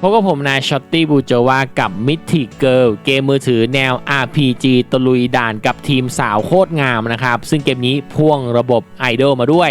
พบกับผมนายช็อตตี้บูโจวากับมิทิเกิลเกมมือถือแนว RPG ตะลุยด่านกับทีมสาวโคตรงามนะครับ ซึ่งเกมนี้พ่วงระบบไอดอลมาด้วย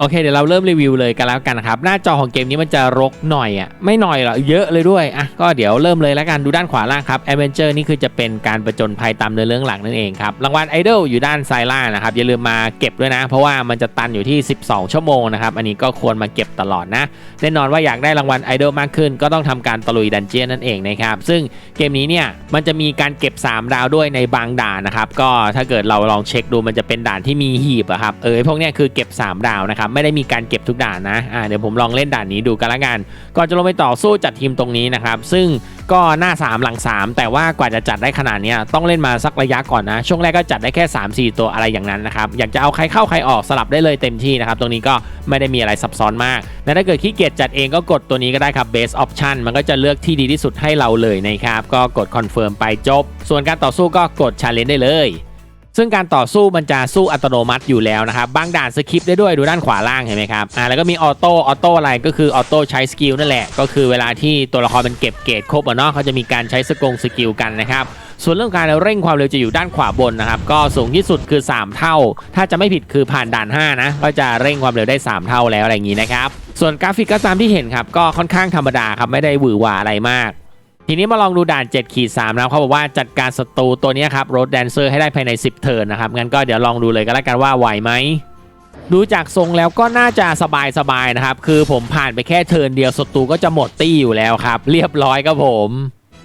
โอเคเดี๋ยวเราเริ่มรีวิวเลยกันแล้วกันนะครับ หน้าจอของเกมนี้มันจะรกหน่อยอะไม่หน่อยหรอกเยอะเลยด้วยอะก็เดี๋ยวเริ่มเลยแล้วกันดูด้านขวาล่างครับ a d v e n t u r e นี่คือจะเป็นการประจนภัยตามเนื้อเรื่องหลักนั่นเองครับรางวัลไอดอลอยู่ด้านซ้ายล่างนะครับอย่าลืมมาเก็บด้วยนะ เพราะว่ามันจะตันอยู่ที่ 12 ชั่วโมงนะครับอันนี้ก็ควรมาเก็บตลอดนะแน่นอนว่าอยากได้รางวัลไอดอลมากขึ้น ก็ต้องทำการตะลุยดันเจียนนั่นเองนะครับซึ่งเกมนี้เนี่ยมันจะมีการเก็บ 3 ดาวด้วยในบางด่านนะครับก็ถ้าเกิดเราลองเช็คดูมันจะเป็นด่านที่มีหีบอะครับเออพวกเนี้ยคือเก็บ 3 ดาวนะครับไม่ได้มีการเก็บทุกด่านนะอ่าเดี๋ยวผมลองเล่นด่านนี้ดูกันละกันก่อนจะลงไปต่อสู้จัดทีมตรงนี้นะครับซึ่งก็หน้า 3 หลัง 3 แต่ว่ากว่าจะจัดได้ขนาดนี้ต้องเล่นมาสักระยะก่อนนะ ช่วงแรกก็จัดได้แค่ 3-4 ตัวอะไรอย่างนั้นนะครับอยากจะเอาใครเข้าใครออกสลับได้เลยเต็มที่นะครับตรงนี้ก็ไม่ได้มีอะไรซับซ้อนมากและถ้าเกิดขี้เกียจจัดเองก็กดตัวนี้ก็ได้ครับ base option มันก็จะเลือกที่ดีที่สุดให้เราเลยนะครับก็กด confirm ไปจบ ส่วนการต่อสู้ก็กด challenge ได้เลย ซึ่งการต่อสู้มันจะสู้อัตโนมัติอยู่แล้วนะครับบางด่านสคิปได้ด้วยดูด้านขวาล่างเห็นไหมครับอ่าแล้วก็มีออโต้ออโต้อะไรก็คือออโต้ใช้สกิลนั่นแหละ ก็คือเวลาที่ตัวละครมันเก็บเกรดครบอะเนาะเขาจะมีการใช้สกงสกิลกันนะครับส่วนเรื่องการเร่งความเร็วจะอยู่ด้านขวาบนนะครับก็สูงที่สุดคือ 3 เท่า ถ้าจะไม่ผิดคือผ่านด่าน 5 นะก็จะเร่งความเร็วได้ 3 เท่าแล้วอะไรอย่างนี้นะครับส่วนกราฟิกก็ตามที่เห็นครับก็ค่อนข้างธรรมดาครับไม่ได้หวือหวาอะไรมาก ทีนี้มาลองดูด่าน7ขีด3นะเขาบอกว่าจัดการศัตรูตัวนี้ครับรถแดนเซอร์ให้ได้ภายใน 10 เทิร์นนะครับ งั้นก็เดี๋ยวลองดูเลยก็แล้วกันว่าไหวไหมดูจากทรงแล้วก็น่าจะสบายๆนะครับ คือผมผ่านไปแค่เทิร์นเดียวศัตรูก็จะหมดตี้อยู่แล้วครับ เรียบร้อยครับผม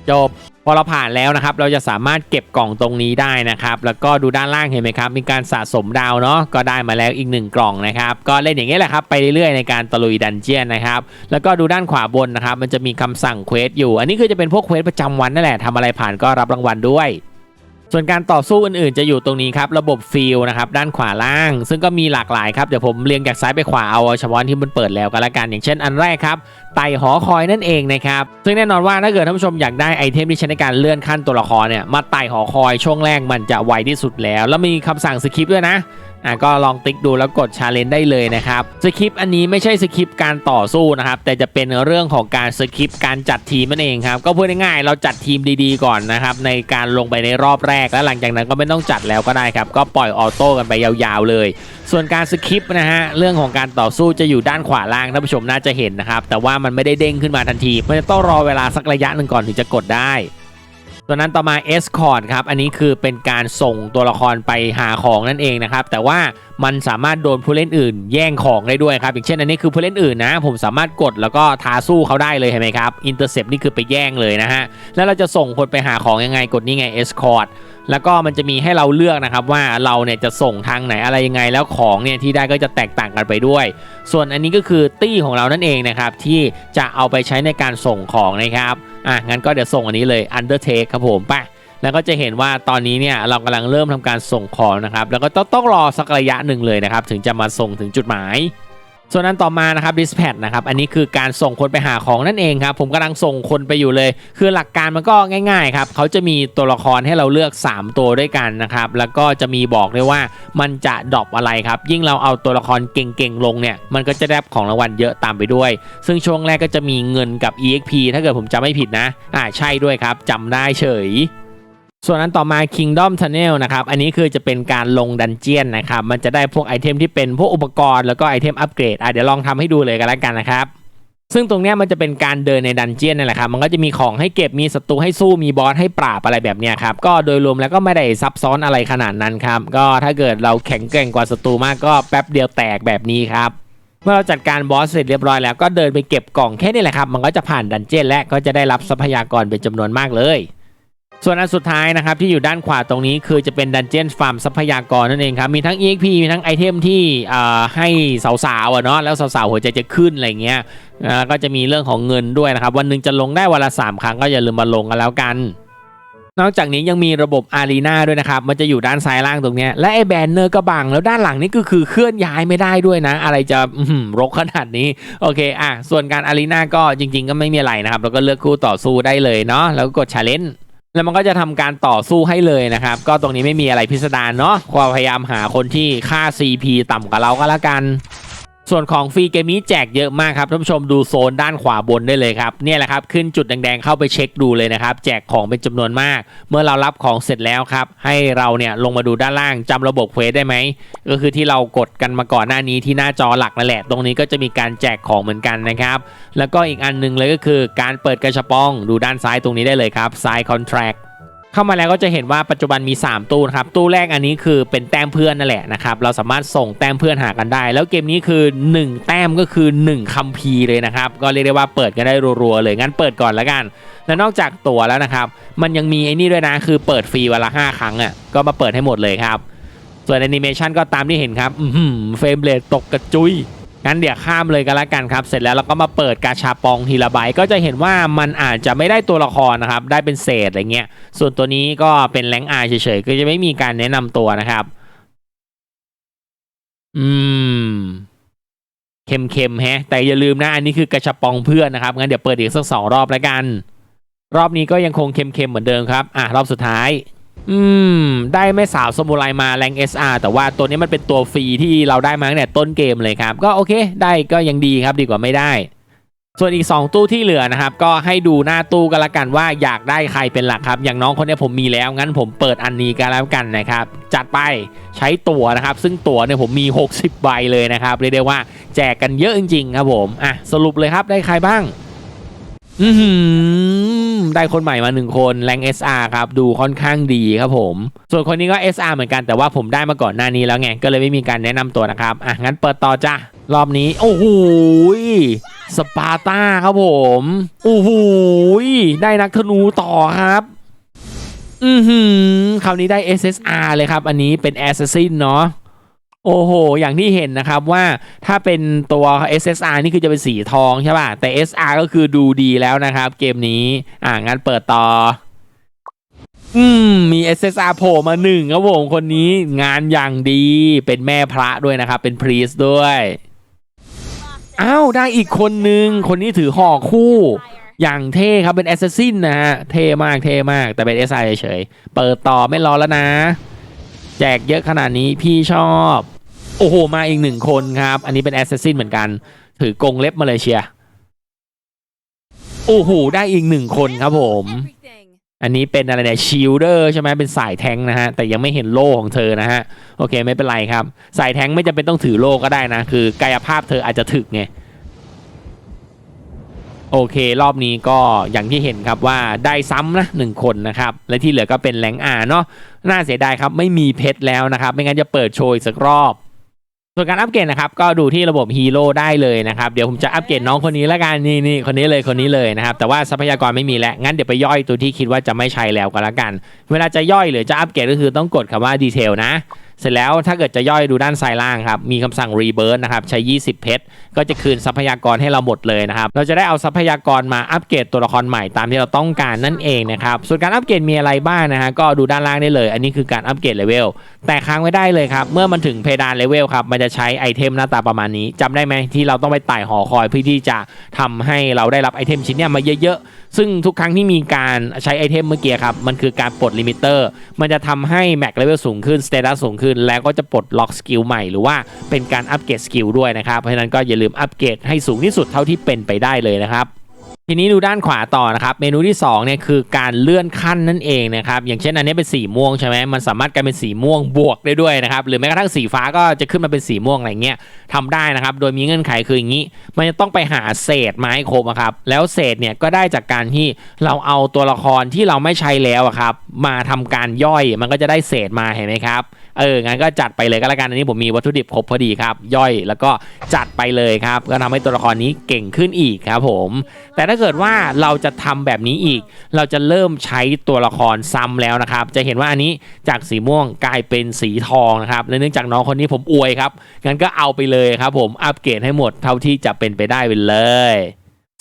จบ พอเราผ่านแล้วนะครับ เราจะสามารถเก็บกล่องตรงนี้ได้นะครับ แล้วก็ดูด้านล่างเห็นไหมครับ มีการสะสมดาวเนาะ ก็ได้มาแล้วอีกหนึ่งกล่องนะครับ ก็เล่นอย่างนี้แหละครับ ไปเรื่อยๆในการตะลุยดันเจียนนะครับ แล้วก็ดูด้านขวาบนนะครับ มันจะมีคำสั่งเควสอยู่ อันนี้คือจะเป็นพวกเควสประจำวันนั่นแหละทำอะไรผ่านก็รับรางวัลด้วย ส่วนการต่อสู้อื่นๆ จะอยู่ตรงนี้ครับระบบฟิลนะครับด้านขวาล่าง ซึ่งก็มีหลากหลายครับเดี๋ยวผมเรียงจากซ้ายไปขวาเอาเฉพาะที่มันเปิดแล้วก็แล้วกันอย่างเช่นอันแรกครับไต่หอคอยนั่นเองนะครับซึ่งแน่นอนว่าถ้าเกิดท่านผู้ชมอยากได้ไอเทมที่ใช้ในการเลื่อนขั้นตัวละครเนี่ยมาไต่หอคอยช่วงแรกมันจะไวที่สุดแล้ว แล้วมีคำสั่งสคริปต์ด้วยนะ อะก็ลองติ๊กดูแล้วกดชาเลนจ์ได้เลยนะครับสคริปต์อันนี้ไม่ใช่สคริปต์การต่อสู้นะครับแต่จะเป็นเรื่องของการสคริปต์การจัดทีมนั่นเองครับก็พูดง่ายๆเราจัดทีมดีๆก่อนนะครับในการลงไปในรอบแรกแล้วหลังจากนั้นก็ไม่ต้องจัดแล้วก็ได้ครับก็ปล่อยออโต้กันไปยาวๆเลย ส่วนการสคริปต์นะฮะเรื่องของการต่อสู้จะอยู่ด้านขวาล่างท่านผู้ชมน่าจะเห็นนะครับแต่ว่ามันไม่ได้เด้งขึ้นมาทันทีมันจะต้องรอเวลาสักระยะหนึ่งก่อนถึงจะกดได้ ตัวนั้นต่อมา Escort ครับ อันนี้คือเป็นการส่งตัวละครไปหาของนั่นเองนะครับ แต่ว่า มันสามารถโดนผู้เล่นอื่น แย่งของได้ด้วยครับอย่างเช่นอันนี้คือผู้เล่นอื่นนะ ผมสามารถกดแล้วก็ทาสู้เขาได้เลยเห็นไหมครับ Intercept นี่คือไปแย่งเลยนะฮะแล้วเราจะส่งคนไปหาของยังไงกดนี่ไง Escort แล้วก็มันจะมีให้เราเลือกนะครับว่าเราเนี่ยจะส่งทางไหนอะไรยังไงแล้วของเนี่ยที่ได้ก็จะแตกต่างกันไปด้วย ส่วนอันนี้ก็คือตี้ของเรานั่นเองนะครับที่จะเอาไปใช้ในการส่งของนะครับอะงั้นก็เดี๋ยวส่งอันนี้เลย Undertake ครับผมไป แล้วก็จะเห็นว่าตอนนี้เนี่ยเรากำลังเริ่มทำการส่งของนะครับ แล้วก็ต้องต้องรอสักระยะหนึ่งเลยนะครับ ถึงจะมาส่งถึงจุดหมาย ส่วนนั้นต่อมานะครับ dispatch นะครับ อันนี้คือการส่งคนไปหาของนั่นเองครับ ผมกำลังส่งคนไปอยู่เลย คือหลักการมันก็ง่าย ๆ ครับ เขาจะมีตัวละครให้เราเลือก 3 ตัวด้วยกันนะครับ แล้วก็จะมีบอกด้วยว่ามันจะดรอปอะไรครับ ยิ่งเราเอาตัวละครเก่งๆลงเนี่ย มันก็จะได้ของรางวัลเยอะตามไปด้วย ซึ่งช่วงแรกก็จะมีเงินกับ EXP ถ้าเกิดผมจำไม่ผิดนะ อ่าใช่ด้วยครับจำได้เฉย ส่วนนั้นต่อมา Kingdom Tunnel นะครับ อันนี้คือจะเป็นการลงดันเจียนนะครับ มันจะได้พวกไอเทมที่เป็นพวกอุปกรณ์แล้วก็ไอเทมอัปเกรด อะเดี๋ยวลองทำให้ดูเลยกันแล้วกันนะครับ ซึ่งตรงนี้มันจะเป็นการเดินในดันเจียนนี่แหละครับ มันก็จะมีของให้เก็บ มีศัตรูให้สู้ มีบอสให้ปราบอะไรแบบนี้ครับ ก็โดยรวมแล้วก็ไม่ได้ซับซ้อนอะไรขนาดนั้นครับ ก็ถ้าเกิดเราแข็งแกร่งกว่าศัตรูมากก็แป๊บเดียวแตกแบบนี้ครับเมื่อเราจัดการบอสเสร็จเรียบร้อยแล้วก็เดินไปเก็บกล่องแค่นี้แหละครับ มันก็จะผ่านดันเจียนและก็จะได้รับทรัพยากรเป็นจำนวนมากเลย ส่วนอันสุดท้ายนะครับที่อยู่ด้านขวาตรงนี้คือจะเป็นดันเจียนฟาร์มทรัพยากรนั่นเองครับ มีทั้ง EXP มีทั้งไอเทมที่ให้สาวๆเนาะแล้วสาวๆหัวใจจะขึ้นอะไรเงี้ยก็จะมีเรื่องของเงินด้วยนะครับ วันหนึ่งจะลงได้วันละ 3 ครั้งก็อย่าลืมมาลงกันแล้วกันนอกจากนี้ยังมีระบบอารีนาด้วยนะครับ มันจะอยู่ด้านซ้ายล่างตรงนี้ และไอ้แบนเนอร์ก็บัง แล้วด้านหลังนี่ก็คือเคลื่อนย้ายไม่ได้ด้วยนะ อะไรจะอื้อหือรกขนาดนี้ โอเค อะ ส่วนการอารีนาก็จริง ๆ ก็ไม่มีอะไรนะครับ แล้วก็เลือกคู่ต่อสู้ได้เลยเนาะ แล้วก็กดชาเลนจ์ แล้วมันก็จะทำการต่อสู้ให้เลยนะครับ ก็ตรงนี้ไม่มีอะไรพิสดารเนาะความพยายามหาคนที่ค่า CP ต่ำกว่าเราก็แล้วกัน ส่วนของฟรีเกมนี้แจกเยอะมากครับท่านผู้ชมดูโซนด้านขวาบนได้เลยครับเนี่ยแหละครับขึ้นจุดแดงๆเข้าไปเช็คดูเลยนะครับ แจกของเป็นจำนวนมาก เมื่อเรารับของเสร็จแล้วครับ ให้เราเนี่ยลงมาดูด้านล่างจำระบบเควสได้ไหมก็คือที่เรากดกันมาก่อนหน้านี้ที่หน้าจอหลักนั่นแหละ ตรงนี้ก็จะมีการแจกของเหมือนกันนะครับ แล้วก็อีกอันหนึงเลยก็คือการเปิดกระชับปอง ดูด้านซ้ายตรงนี้ได้เลยครับซ้ายคอนแท c t เข้ามาแล้วก็จะเห็นว่าปัจจุบันมี 3 ตู้นะครับตู้แรกอันนี้คือเป็นแต้มเพื่อนนั่นแหละนะครับเราสามารถส่งแต้มเพื่อนหากันได้ แล้วเกมนี้คือ 1 แต้มก็คือ 1 คัมภีร์เลยนะครับ ก็เรียกได้ว่าเปิดกันได้รัวๆเลยงั้นเปิดก่อนแล้วกัน แล้วนอกจากตั๋วแล้วนะครับ มันยังมีไอ้นี่ด้วยนะคือเปิดฟรีวันละ5ครั้งอะก็มาเปิดให้หมดเลยครับส่วนแอนิเมชันก็ตามที่เห็นครับอือหือเฟรมเรทตกกระจุย งั้นเดี๋ยวข้ามเลยกันละกันครับ เสร็จแล้วเราก็มาเปิดกาชาปองทีละใบก็จะเห็นว่ามันอาจจะไม่ได้ตัวละครนะครับ ได้เป็นเศษอะไรเงี้ย ส่วนตัวนี้ก็เป็นแรงอาเฉยๆ ก็จะไม่มีการแนะนำตัวนะครับ อืม เค็มๆแฮะ แต่อย่าลืมนะ อันนี้คือกระชับปองเพื่อนนะครับ งั้นเดี๋ยวเปิดอีกสักสองรอบแล้วกัน รอบนี้ก็ยังคงเค็มๆเหมือนเดิมครับ อะรอบสุดท้าย อืม ได้แม่สาวสมุไรมาแรง SR แต่ว่าตัวนี้มันเป็นตัวฟรีที่เราได้มาตั้งแต่ต้นเกมเลยครับ ก็โอเค ได้ก็ยังดีครับดีกว่าไม่ได้ ส่วนอีก 2 ตู้ที่เหลือนะครับ ก็ให้ดูหน้าตู้กันละกันว่าอยากได้ใครเป็นหลักครับ อย่างน้องคนนี้ผมมีแล้วงั้นผมเปิดอันนี้กันแล้วกันนะครับ จัดไปใช้ตั๋วนะครับ ซึ่งตั๋วเนี่ยผมมี 60 ใบเลยนะครับเรียกได้ว่าแจกกันเยอะจริงๆครับผมอะสรุปเลยครับได้ใครบ้าง อือหือ ได้คนใหม่มาหนึ่งคนแรง SR ครับ ดูค่อนข้างดีครับผม ส่วนคนนี้ก็ SR เหมือนกันแต่ว่าผมได้มาก่อนหน้านี้แล้วไง ก็เลยไม่มีการแนะนำตัวนะครับ อะ งั้นเปิดต่อจ้ะรอบนี้ โอ้โหสปาร์ตาครับผม โอ้โหได้นักธนูต่อครับอือหือคราวนี้ได้ SSR เลยครับ อันนี้เป็น Assassin เนาะ โอ้โห อย่างที่เห็นนะครับว่าถ้าเป็นตัว SSR นี่คือจะเป็นสีทองใช่ป่ะ แต่ SR ก็คือดูดีแล้วนะครับ เกมนี้ อ่างั้นเปิดต่อ อืม มี SSR โผล่มาหนึ่งครับผมคนนี้งานอย่างดี เป็นแม่พระด้วยนะครับ เป็นพรีสด้วย อ้าว ได้อีกคนนึง คนนี้ถือห่อคู่ อย่างเท่ครับเป็นแอสซัสซินนะฮะ เท่มากเท่มากแต่เป็น SI เฉยเปิดต่อไม่รอแล้วนะ แจกเยอะขนาดนี้พี่ชอบ โอ้โห มาอีกหนึ่งคนครับ อันนี้เป็นแอสซัสซินเหมือนกัน ถือกงเล็บมาเลยเชียร์โอ้โห ได้อีกหนึ่งคนครับผม อันนี้เป็นอะไรเนี่ยชิลเดอร์ใช่ไหมเป็นสายแทงนะฮะ แต่ยังไม่เห็นโล่ของเธอนะฮะ โอเคไม่เป็นไรครับ สายแทงไม่จำเป็นต้องถือโล่ก็ได้นะ คือกายภาพเธออาจจะถึกไง โอเค รอบนี้ก็อย่างที่เห็นครับว่าได้ซ้ำนะหนึ่งคนนะครับ และที่เหลือก็เป็นแรงอาเนาะน่าเสียดายครับ ไม่มีเพชรแล้วนะครับ ไม่งั้นจะเปิดโชว์อีกสักรอบ ส่วนการอัปเกรดนะครับ ก็ดูที่ระบบฮีโร่ได้เลยนะครับ เดี๋ยวผมจะอัปเกรดน้องคนนี้ละกันนี่นี่คนนี้เลยคนนี้เลยนะครับ แต่ว่าทรัพยากรไม่มีแล้ว งั้นเดี๋ยวไปย่อยตัวที่คิดว่าจะไม่ใช้แล้วก็แล้วกัน เวลาจะย่อยหรือจะอัปเกรดก็คือต้องกดคำว่าดีเทลนะ เสร็จแล้วถ้าเกิดจะย่อยดูด้านซ้ายล่างครับ มีคำสั่ง Rebirth นะครับ ใช้ 20 เพชร ก็จะคืนทรัพยากรให้เราหมดเลยนะครับ เราจะได้เอาทรัพยากรมาอัปเกรดตัวละครใหม่ตามที่เราต้องการนั่นเองนะครับ ส่วนการอัปเกรดมีอะไรบ้างนะฮะ ก็ดูด้านล่างได้เลย อันนี้คือการอัปเกรดเลเวล แต่ค้างไว้ได้เลยครับ เมื่อมันถึงเพดานเลเวลครับ มันจะใช้ไอเทมหน้าตาประมาณนี้จำได้ไหมที่เราต้องไปไต่หอคอยเพื่อที่จะทำให้เราได้รับไอเทมชิ้นเนี้ยมาเยอะๆ ซึ่งทุกครั้งที่มีการใช้ไอเทมเมื่อกี้ครับ มันคือการปลดลิมิเตอร์ มันจะทำให้แม็กเลเวลสูงขึ้นสเตตัสสูงขึ้นแล้วก็จะปลดล็อกสกิลใหม่หรือว่าเป็นการอัปเกรดสกิลด้วยนะครับ เพราะฉะนั้นก็อย่าลืมอัปเกรดให้สูงที่สุดเท่าที่เป็นไปได้เลยนะครับ ทีนี้ดูด้านขวาต่อนะครับ เมนูที่2เนี่ยคือการเลื่อนขั้นนั่นเองนะครับ อย่างเช่นอันนี้เป็นสีม่วงใช่ไหมมันสามารถกลายเป็นสีม่วงบวกได้ด้วยนะครับ หรือแม้กระทั่งสีฟ้าก็จะขึ้นมาเป็นสีม่วงอะไรเงี้ยทำได้นะครับ โดยมีเงื่อนไขคืออย่างนี้ มันจะต้องไปหาเศษไม้ครบครับ แล้วเศษเนี่ยก็ได้จากการที่เราเอาตัวละครที่เราไม่ใช้แล้วครับมาทำการย่อยมันก็จะได้เศษมาเห็นไหมครับเอองั้นก็จัดไปเลยก็แล้วกันอันนี้ผมมีวัตถุดิบครบพอดีครับ ย่อยแล้วก็จัดไปเลยครับก็ทำให้ตัวละครนี้เก่งขึ้นอีกครับผม แต่ถ้าเกิดว่าเราจะทำแบบนี้อีก เราจะเริ่มใช้ตัวละครซ้ำแล้วนะครับ จะเห็นว่าอันนี้จากสีม่วงกลายเป็นสีทองนะครับและเนื่องจากน้องคนนี้ผมอวยครับงั้นก็เอาไปเลยครับผมอัปเกรดให้หมดเท่าที่จะเป็นไปได้ไปเลย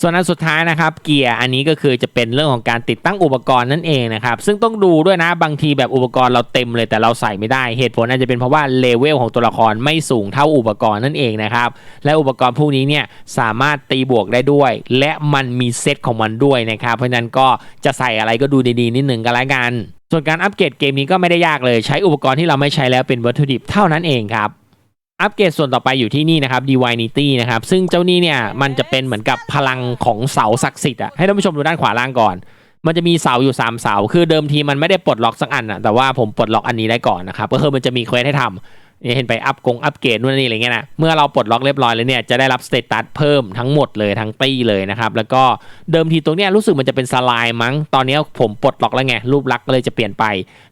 ส่วนอันสุดท้ายนะครับเกียร์อันนี้ก็คือจะเป็นเรื่องของการติดตั้งอุปกรณ์นั่นเองนะครับซึ่งต้องดูด้วยนะบางทีแบบอุปกรณ์เราเต็มเลยแต่เราใส่ไม่ได้เหตุผลอาจจะเป็นเพราะว่าเลเวลของตัวละครไม่สูงเท่าอุปกรณ์นั่นเองนะครับและอุปกรณ์พวกนี้เนี่ยสามารถตีบวกได้ด้วย และมันมีเซตของมันด้วยนะครับเพราะนั้นก็จะใส่อะไรก็ดูดีๆนิดหนึ่งก็แล้วกัน ส่วนการอัปเกรดเกมนี้ก็ไม่ได้ยากเลยใช้อุปกรณ์ที่เราไม่ใช้แล้วเป็นวัตถุดิบเท่านั้นเองครับ อัปเกรดส่วนต่อไปอยู่ที่นี่นะครับ Divinity นะครับ ซึ่งเจ้านี่เนี่ยมันจะเป็นเหมือนกับพลังของเสาศักดิ์สิทธิ์อะให้ท่านผู้ชมดูด้านขวาล่างก่อน มันจะมีเสาอยู่ 3 เสา คือเดิมทีมันไม่ได้ปลดล็อกสักอันอะแต่ว่าผมปลดล็อกอันนี้ได้ก่อนนะครับก็คือมันจะมีเควสให้ทำเนี่ยเห็นไปอัพกงอัปเกรดนู่นนี่อะไรเงี้ยนะเมื่อเราปลดล็อกเรียบร้อยแล้วเนี่ยจะได้รับสเตตัสเพิ่มทั้งหมดเลยทั้งตี้เลยนะครับแล้วก็เดิมทีตรงเนี้ยรู้สึกมันจะเป็นสไลม์มั้ง ตอนนี้ผมปลดล็อกแล้วไงรูปลักษณ์ก็เลยจะเปลี่ยนไป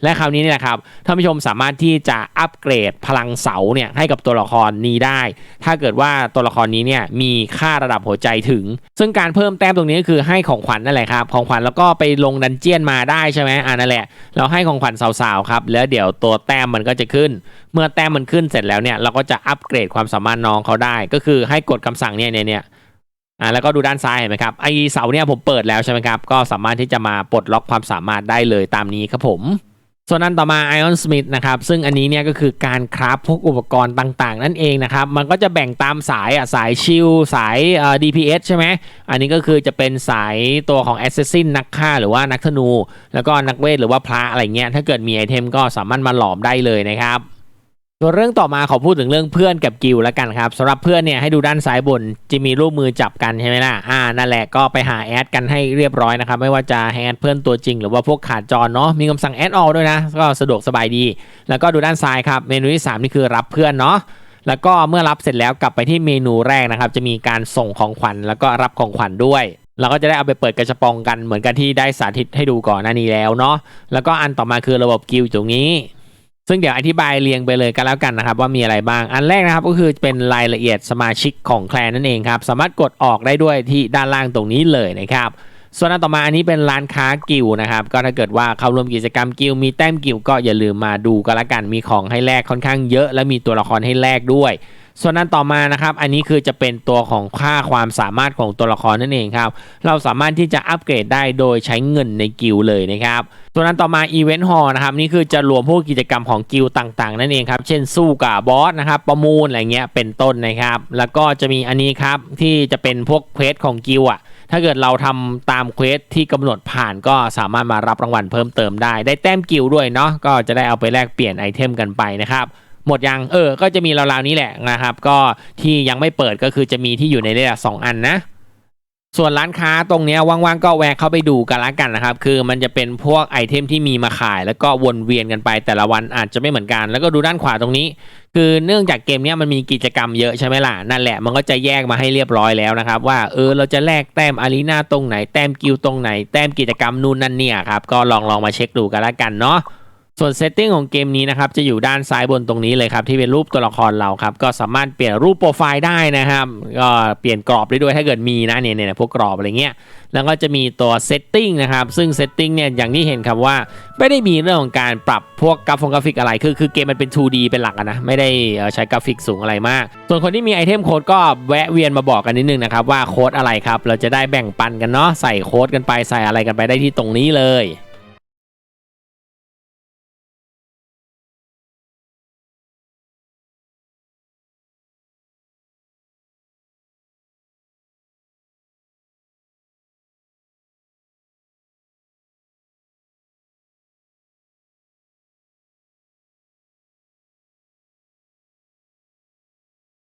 และคราวนี้เนี่ยนะครับท่านผู้ชมสามารถที่จะอัปเกรดพลังเสาเนี่ยให้กับตัวละครนี้ได้ ถ้าเกิดว่าตัวละครนี้เนี่ยมีค่าระดับหัวใจถึง ซึ่งการเพิ่มแต้มตรงนี้ก็คือให้ของขวัญนั่นแหละครับของขวัญแล้วก็ไปลงดันเจียนมาได้ใช่ไหมอ่านั่นแหละเราให้ของขวัญสาวๆครับแล้วเดี๋ยวตัวแต้มมันก็จะขึ้น เมื่อแต้มมันขึ้นเสร็จแล้วเนี่ยเราก็จะอัปเกรดความสามารถน้องเขาได้ ก็คือให้กดคำสั่งเนี่ยเนี่ยอ่าแล้วก็ดูด้านซ้ายเห็นไหมครับไอเสาเนี่ยผมเปิดแล้วใช่ไหมครับก็สามารถที่จะมาปลดล็อกความสามารถได้เลยตามนี้ครับผมส่วนนั้นต่อมา Ion Smith นะครับ ซึ่งอันนี้เนี่ยก็คือการคราฟพวกอุปกรณ์ต่างๆ นั่นเองนะครับ มันก็จะแบ่งตามสายอะสายชิลสายเอ่อ DPS ใช่ไหม อันนี้ก็คือจะเป็นสายตัวของ Assassin นักฆ่าหรือว่านักธนู แล้วก็นักเวทหรือว่าพระอะไรเงี้ย ถ้าเกิดมีไอเทมก็สามารถมาหลอมได้เลยนะครับ ส่วนเรื่องต่อมาขอพูดถึงเรื่องเพื่อนกับกิลแล้วกันครับสำหรับเพื่อนเนี่ยให้ดูด้านซ้ายบนจะมีรูปมือจับกันใช่ไหมล่ะอ่านั่นแหละก็ไปหาแอดกันให้เรียบร้อยนะครับไม่ว่าจะให้แอดเพื่อนตัวจริง หรือว่าพวกขาดจรเนาะมีคำสั่งแอดออด้วยนะก็สะดวกสบายดี แล้วก็ดูด้านซ้ายครับเมนูที่ 3 นี่คือรับเพื่อนเนาะแล้วก็เมื่อรับเสร็จแล้วกลับไปที่เมนูแรกนะครับจะมีการส่งของขวัญแล้วก็รับของขวัญด้วยเราก็จะได้เอาไปเปิดกระชปองกันเหมือนกันที่ได้สาธิตให้ดูก่อนหน้านี้แล้วเนาะแล้วก็อันต่อมาคือระบบกิลตรงนี้ ซึ่งเดี๋ยวอธิบายเรียงไปเลยกันแล้วกันนะครับ ว่ามีอะไรบ้าง อันแรกนะครับก็คือเป็นรายละเอียดสมาชิกของแคลนนั่นเองครับ สามารถกดออกได้ด้วยที่ด้านล่างตรงนี้เลยนะครับส่วนอันต่อมาอันนี้เป็นร้านค้ากิวนะครับ ก็ถ้าเกิดว่าเข้าร่วมกิจกรรมกิวมีแต้มกิวก็อย่าลืมมาดูก็แล้วกันมีของให้แลกค่อนข้างเยอะ และมีตัวละครให้แลกด้วย ส่วนนั้นต่อมานะครับ อันนี้คือจะเป็นตัวของค่าความสามารถของตัวละครนั่นเองครับ เราสามารถที่จะอัปเกรดได้โดยใช้เงินในกิลเลยนะครับส่วนนั้นต่อมาอีเวนต์ฮอลนะครับนี่คือจะรวมพวกกิจกรรมของกิลต่างๆ นั่นเองครับ เช่นสู้กับบอสนะครับประมูลอะไรเงี้ยเป็นต้นนะครับ แล้วก็จะมีอันนี้ครับที่จะเป็นพวกเควสของกิลอะถ้าเกิดเราทำตามเควสที่กำหนดผ่านก็สามารถมารับรางวัลเพิ่มเติมได้ ได้แต้มกิลด้วยเนาะก็จะได้เอาไปแลกเปลี่ยนไอเทมกันไปนะครับ หมดยังเออ ก็จะมีราวๆนี้แหละนะครับ ก็ที่ยังไม่เปิดก็คือจะมีที่อยู่ในระดับสองอันนะส่วนร้านค้าตรงนี้ว่างๆก็แวะเข้าไปดูกันละกันนะครับ คือมันจะเป็นพวกไอเทมที่มีมาขาย แล้วก็วนเวียนกันไปแต่ละวันอาจจะไม่เหมือนกัน แล้วก็ดูด้านขวาตรงนี้ คือเนื่องจากเกมนี้มันมีกิจกรรมเยอะใช่ไหมล่ะ นั่นแหละมันก็จะแยกมาให้เรียบร้อยแล้วนะครับ ว่าเออเราจะแลกแต้มอารีนาตรงไหน แต้มกิลตรงไหน แต้มกิจกรรมนู่นนั่นเนี่ยครับก็ลองลองมาเช็คดูกันละกันเนาะ ส่วนเซตติ้งของเกมนี้นะครับจะอยู่ด้านซ้ายบนตรงนี้เลยครับที่เป็นรูปตัวละครเราครับก็สามารถเปลี่ยนรูปโปรไฟล์ได้นะครับก็เปลี่ยนกรอบได้ด้วยถ้าเกิดมีนะเนี่ยเนี่ยพวกกรอบอะไรเงี้ยแล้วก็จะมีตัวเซตติ้งนะครับซึ่งเซตติ้งเนี่ยอย่างที่เห็นครับว่าไม่ได้มีเรื่องของการปรับพวกกราฟงกราฟิกอะไรคือคือเกมมันเป็น 2D เป็นหลักนะไม่ได้ใช้กราฟิกสูงอะไรมาก ส่วนคนที่มีไอเทมโค้ดก็แวะเวียนมาบอกกันนิดนึงนะครับว่าโค้ดอะไรครับเราจะได้แบ่งปันกันเนาะใส่โค้ดกันไปใส่อะไรกันไปได้ที่ตรงนี้เลย